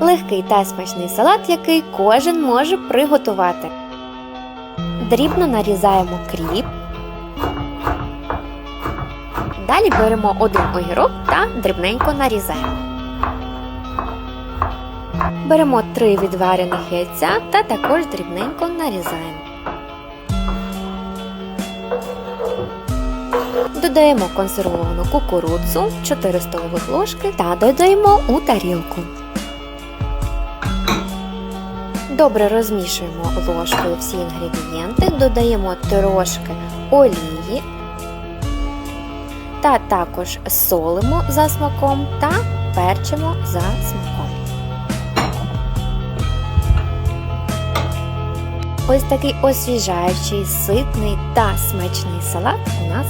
Легкий та смачний салат, який кожен може приготувати. Дрібно нарізаємо кріп. Далі беремо один огірок та дрібненько нарізаємо. Беремо три відварених яйця та також дрібненько нарізаємо. Додаємо консервовану кукурудзу 4 столових ложки та додаємо у тарілку. Добре розмішуємо ложкою всі інгредієнти, додаємо трошки олії та також солимо за смаком та перчимо за смаком. Ось такий освіжаючий, ситний та смачний салат у нас